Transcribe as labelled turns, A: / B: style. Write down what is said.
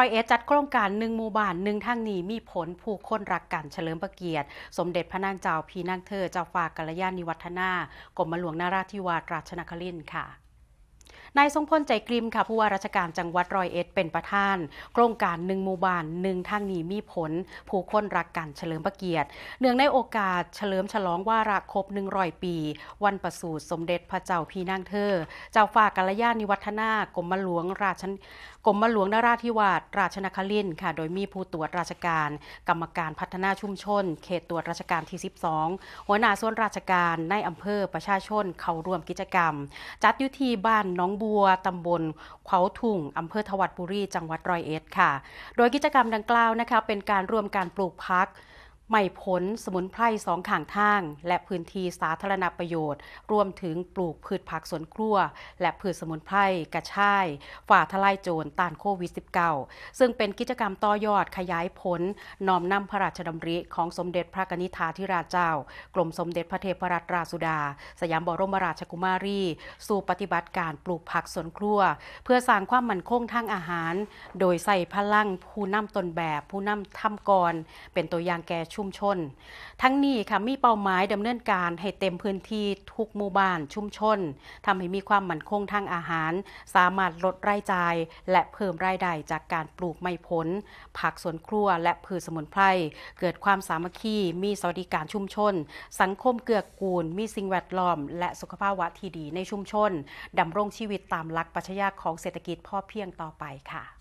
A: ร้อยเอ็ดจัดโครงการหนึ่งหมู่บ้านหนึ่งทางหนีมีผลผู้คนรักกันเฉลิมพระเกียรติ สมเด็จพระนางเจ้าพีนางเธอเจ้าฟ้ากัลยาณิวัฒนากรมหลวงนาราธิวาสราชนครินทร์ค่ะนายทรงพลใจกริมค่ะผู้ว่าราชการจังหวัดร้อยเอ็ดเป็นประธาน โครงการหนึ่งหมู่บ้านหนึ่งทางหนีมีผล ผู้คนรักกันเฉลิมพระเกียรติ เนื่องในโอกาสเฉลิมฉลองวาระครบ100 ปี วันประสูติสมเด็จพระเจ้าพีนางเธอ เจ้าฟ้ากัลยาณิวัฒนากรมหลวงราชกรมหลวงนราธิวาสราชนครินทร์ค่ะ โดยมีผู้ตรวจราชการ กรรมการพัฒนาชุมชน เขตตรวจราชการที่ 12 หัวหน้าส่วนราชการในอำเภอประชาชนเข้าร่วมกิจกรรม จัดอยู่ที่บ้านน้องบัวตำบลเขาทุ่งอำเภอทวัดบุรีจังหวัดร้อยเอ็ดค่ะ โดยกิจกรรมดังกล่าวนะคะเป็นการร่วมการปลูกพัก ใหม่ผลสมุนไพรสองข้างทาง และพื้นที่สาธารณประโยชน์ รวมถึงปลูกพืชผักสวนครัว และพืชสมุนไพรกระชาย ฝ่าทลายโจรต้านโควิด -19 ซึ่งเป็นกิจกรรมต่อยอดขยายผล น้อมนำพระราชดำริของสมเด็จพระกนิษฐาธิราชเจ้า กรมสมเด็จพระเทพรัตนราชสุดา สยามบรมราชกุมารี สู่ปฏิบัติการปลูกผักสวนครัว เพื่อสร้างความมั่นคงทางอาหาร โดยใส่พลังผู้นำตนแบบผู้นำทำกร เป็นตัวอย่างแก่ชมชน ทั้งนี้ค่ะมีเป้าหมายดำเนินการให้เต็มพื้นที่ทุกหมู่บ้านชุมชนทำให้มีความมั่นคงทางอาหาร สามารถลดรายจ่าย และเพิ่มรายได้จากการปลูกไม้ผล ผักสวนครัวและพืชสมุนไพรเกิดความสามัคคีมีสวัสดิการชุมชน สังคมเกื้อกูล มีสิ่งแวดล้อม และสุขภาวะที่ดีในชุมชนดำรงชีวิตตามหลักปรัชญาของเศรษฐกิจพอเพียงต่อไปค่ะ